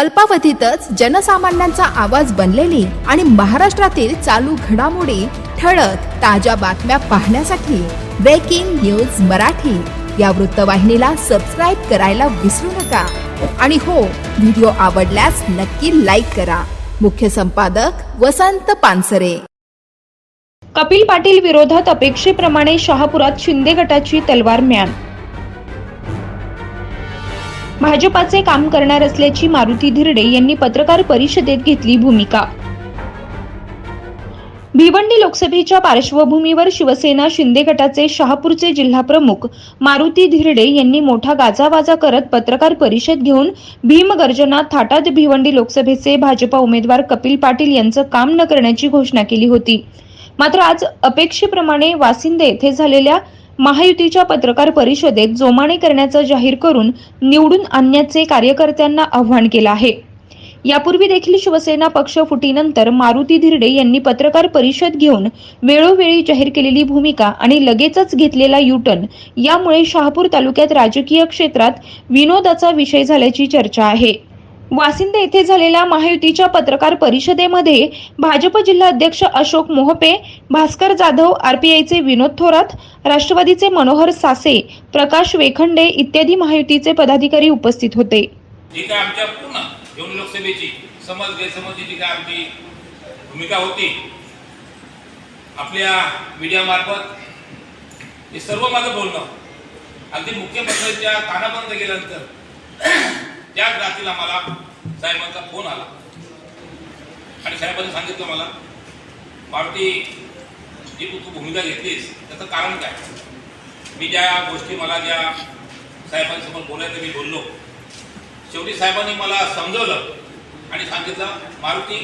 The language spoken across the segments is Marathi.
अल्पावधीतच जनसामान्यांचा आवाज बनलेली आणि महाराष्ट्रातील चालू घडामोडी ठळक ताज्या बातम्या पाहण्यासाठी ब्रेकिंग न्यूज मराठी. या वृत्तवाहिनीला सबस्क्राईब करायला विसरू नका. आणि हो व्हिडिओ आवडल्यास नक्की लाईक करा. मुख्य संपादक वसंत पानसरे. कपिल पाटील विरोधात अपेक्षेप्रमाणे शहापुरात शिंदे गटाची तलवार म्यान भाजपाचे काम करणार असल्याची मारुती धिरडे यांनी पत्रकार परिषदेत घेतली भूमिका. भिवंडी लोकसभेच्या पार्श्वभूमीवर शिवसेना शिंदे गटाचे शहापूरचे जिल्हाप्रमुख मारुती धिरडे यांनी मोठा गाजावाजा करत पत्रकार परिषद घेऊन भीमगर्जना थाटात भिवंडी लोकसभेचे भाजपा उमेदवार कपिल पाटील यांचं काम न करण्याची घोषणा केली होती. मात्र आज अपेक्षेप्रमाणे वासिंदे येथे झालेल्या महायुतीच्या पत्रकार परिषदेत जोमाने करण्याचं जाहीर करून निवडून आणण्याचे कार्यकर्त्यांना आव्हान केलं आहे. यापूर्वी देखील शिवसेना पक्ष फुटीनंतर मारुती धिरडे यांनी पत्रकार परिषद घेऊन वेळोवेळी जाहीर केलेली भूमिका आणि लगेचच घेतलेला युटर्न यामुळे शहापूर तालुक्यात राजकीय क्षेत्रात विनोदाचा विषय झाल्याची चर्चा आहे. वासिंद येथे झालेल्या महायुतीच्या पत्रकार परिषदेमध्ये भाजप जिल्हाध्यक्ष अशोक मोहपे भास्कर जाधव आरपीआयचे विनोद थोरात राष्ट्रवादीचे मनोहर सासे प्रकाश वेखंडे इत्यादी महायुतीचे पदाधिकारी उपस्थित होते. जी काय आमच्या पूर्ण लोकसभेची समज गैरसमजची जी काय आमची भूमिका होती आपल्या मीडियामार्फत हे सर्व माझं बोलणं अगदी मुख्यमंत्र्यांच्या कानापर्यंत गेल्यानंतर रात्रीला मला साहेबांचा फोन आला. आणि साहेबांनी सांगितलं मला मारुती जी तू तू भूमिका घेतलीस त्याचं कारण काय? मी ज्या गोष्टी मला ज्या साहेबांसमोर बोलायचं मी बोललो. शेवटी साहेबांनी मला समजवलं आणि सांगितलं मारुती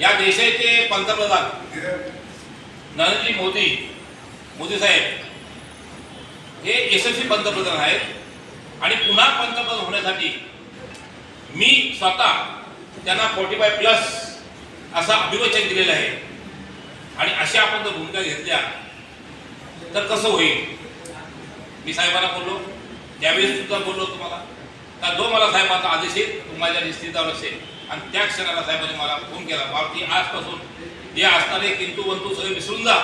या देशाचे पंतप्रधान नरेंद्र मोदी मोदी साहेब हे यशस्वी पंतप्रधान आहेत आणि पुन्हा पंतप्रधान होण्यासाठी मी स्वतः त्यांना फोर्टी फाय प्लस असा अभिवचन दिलेलं आहे. आणि अशा आपण जर भूमिका घेतल्या तर कसं होईल? मी साहेबांना बोललो त्यावेळेस सुद्धा बोललो तुम्हाला का जो मला साहेबांचा आदेश येईल तो माझ्या निश्चितावर असेल. आणि त्या क्षणाला साहेबांनी मला फोन केला बाबती आजपासून जे असणारे किंतू वंतू सगळे विसरून जा.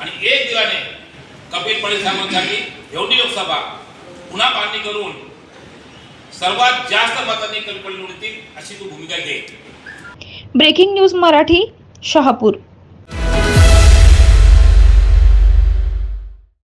आणि एक दिलाने कपिल पाटील साहेबांसाठी एवढी लोकसभा पुन्हा बांधणी करून सर्वात जास्त मतांनी कपिल पाटील निवडतील अशी तू भूमिका घे. Breaking news Marathi Shahapur.